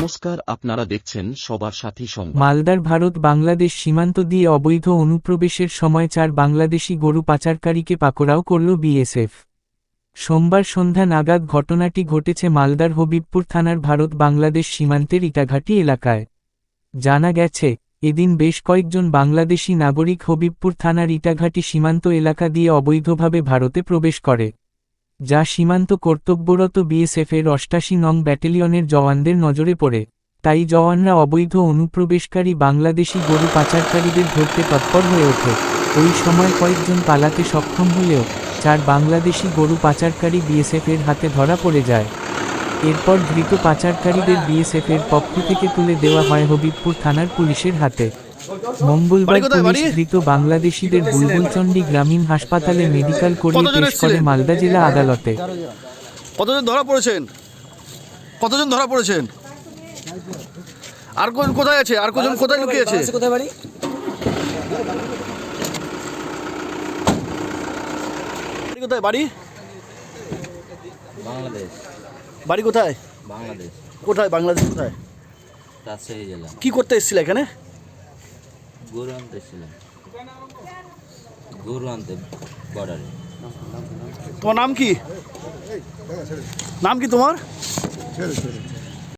নমস্কার, আপনারা দেখছেন সবার সাথী সংবাদ। মালদার ভারত বাংলাদেশ সীমান্ত দিয়ে অবৈধ অনুপ্রবেশের সময় চার বাংলাদেশি গরু পাচারকারীকে পাকড়াও করল বিএসএফ। সোমবার সন্ধ্যা নাগাদ ঘটনাটি ঘটেছে মালদার হবিবপুর থানার ভারত বাংলাদেশ সীমান্তের ইটাঘাটি এলাকায়। জানা গেছে, এদিন বেশ কয়েকজন বাংলাদেশি নাগরিক হবিবপুর থানার ইটাঘাটি সীমান্ত এলাকা দিয়ে অবৈধভাবে ভারতে প্রবেশ করে। যা সীমান্ত কর্তব্যরত বিএসএফের অষ্টাশি নং ব্যাটালিয়নের জওয়ানদের নজরে পড়ে, তাই জওয়ানরা অবৈধ অনুপ্রবেশকারী বাংলাদেশি গরু পাচারকারীদের ধরতে তৎপর হয়ে ওঠে। ওই সময় কয়েকজন পালাতে সক্ষম হলেও চার বাংলাদেশি গরু পাচারকারী বিএসএফের হাতে ধরা পড়ে যায়। এরপর ধৃত পাচারকারীদের বিএসএফের পক্ষ থেকে তুলে দেওয়া হয় হবিবপুর থানার পুলিশের হাতে। মঙ্গলবার বাড়ি পুলিশ ধৃত বাংলাদেশিদের বুলবুলচন্ডী গ্রামীণ হাসপাতালে মেডিকেল করিয়ে কতজন পেশ করে মালদা জেলা আদালতে। কতজন ধরা পড়েছেন? কতজন ধরা পড়েছেন? আর কোন কোথায় আছে? আর কজন কোথায় লুকিয়ে আছে? কোথায় বাড়ি? বাড়ি কোথায়? বাড়ি? বাংলাদেশ। বাড়ি কোথায়? বাংলাদেশ। কোথায়? বাংলাদেশ কোথায়? রাজশাহী জেলা। কি করতে এসেছিল এখানে? গরু আনতে ছিলাম গরু আনতে বর্ডারে তোমার নাম কি নাম কি তোমার